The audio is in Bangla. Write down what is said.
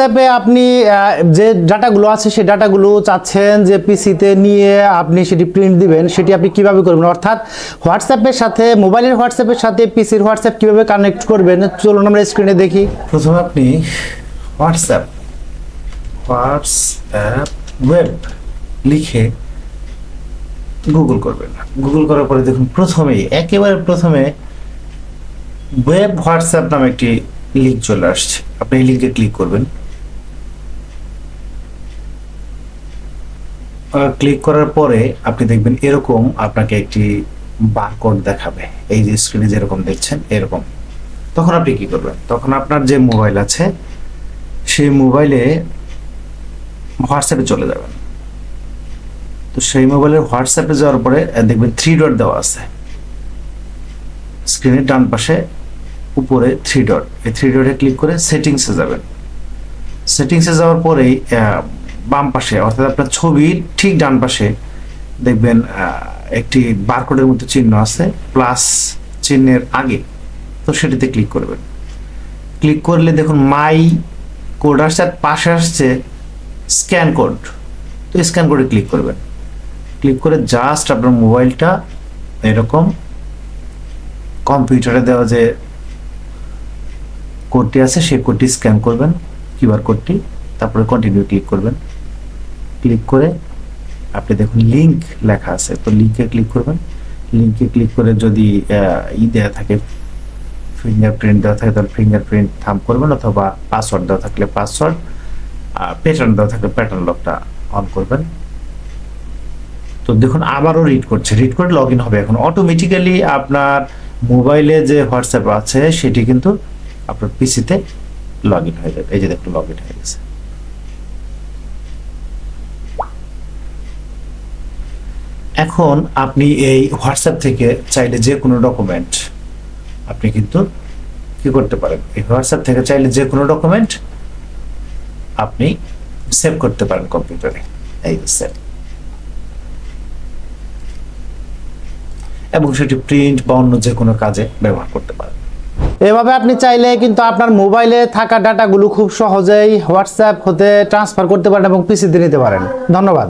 হোয়াটসঅ্যাপে আপনি যে ডাটাগুলো আছে সেই ডাটাগুলো চাচ্ছেন যে পিসিতে নিয়ে আপনি সেটি প্রিন্ট দিবেন, সেটি আপনি কীভাবে করবেন? অর্থাৎ হোয়াটসঅ্যাপের সাথে মোবাইলের হোয়াটসঅ্যাপের সাথে পিসির হোয়াটসঅ্যাপ কীভাবে কানেক্ট করবেন? চলুন আমরা স্ক্রিনে দেখি। প্রথমে আপনি হোয়াটসঅ্যাপ হোয়াটসঅ্যাপ ওয়েব লিখে গুগল করবেন। গুগল করার পরে দেখুন, প্রথমেই, একেবারে প্রথমে ওয়েব হোয়াটসঅ্যাপ নামে একটি লিঙ্ক চলে আসছে। আপনি এই লিঙ্কে ক্লিক করবেন। ক্লিক করার পরে আপনি দেখবেন এরকম আপনাকে একটি বারকোড দেখাবে। এই যে স্ক্রিনে যেরকম দেখছেন, এরকম। তখন আপনি কি করবেন? তখন আপনার যে মোবাইল আছে, সেই মোবাইলে হোয়াটসঅ্যাপে চলে যাবেন। তো সেই মোবাইলের হোয়াটসঅ্যাপে যাওয়ার পরে দেখবেন থ্রি ডট দেওয়া আছে। স্ক্রিনের ডান পাশে উপরে থ্রি ডট এই থ্রি ডটে ক্লিক করে সেটিংসে যাবেন। সেটিংসে যাওয়ার পরেই বাম পাশে, অর্থাৎ আপনার ছবির ঠিক ডান পাশে, দেখবেন একটি বারকোডের মতো চিহ্ন আছে প্লাস চিহ্নের আগে। তো সেটিতে ক্লিক করবেন। ক্লিক করলে দেখুন মাই কোড আসছে আর পাশে আসছে স্ক্যান কোড তো স্ক্যান কোডে ক্লিক করবেন। ক্লিক করে জাস্ট আপনার মোবাইলটা এরকম কম্পিউটারে দেওয়া যে কোডটি আছে, সেই কোডটি স্ক্যান করবেন কিউআর কোডটি তারপরে কন্টিনিউ ক্লিক করবেন। ক্লিক করে আপনি দেখুন লিংক লেখা আছে। তো লিংকে ক্লিক করবেন। লিংকে ক্লিক করে যদি ই দেওয়া থাকে ফিঙ্গারপ্রিন্ট দেওয়া থাকে, তাহলে ফিঙ্গারপ্রিন্ট থাম করবেন অথবা পাসওয়ার্ড দেওয়া থাকলে পাসওয়ার্ড প্যাটার্ন দেওয়া থাকলে প্যাটার্ন লকটা অন করবেন। তো দেখুন, আবারও রিড করছে। রিড করে লগ হবে এখন। অটোমেটিক্যালি আপনার মোবাইলে যে হোয়াটসঅ্যাপ আছে, সেটি কিন্তু আপনার পিসিতে লগ হয়ে যাবে। এই যে দেখুন লগ হয়ে গেছে। এখন আপনি এই হোয়াটসঅ্যাপ থেকে চাইলে যে কোনো ডকুমেন্ট আপনি কিন্তু কি করতে পারেন? এই হোয়াটসঅ্যাপ থেকে চাইলে যে কোনো ডকুমেন্ট আপনি সেভ করতে পারেন কম্পিউটারে এই সেভ এবং সেটি প্রিন্ট বা অন্য যে কোনো কাজে ব্যবহার করতে পারেন। এভাবে আপনি চাইলে কিন্তু আপনার মোবাইলে থাকা ডাটাগুলো খুব সহজেই হোয়াটসঅ্যাপ হতে ট্রান্সফার করতে পারেন এবং পিসিতে নিতে পারেন। ধন্যবাদ।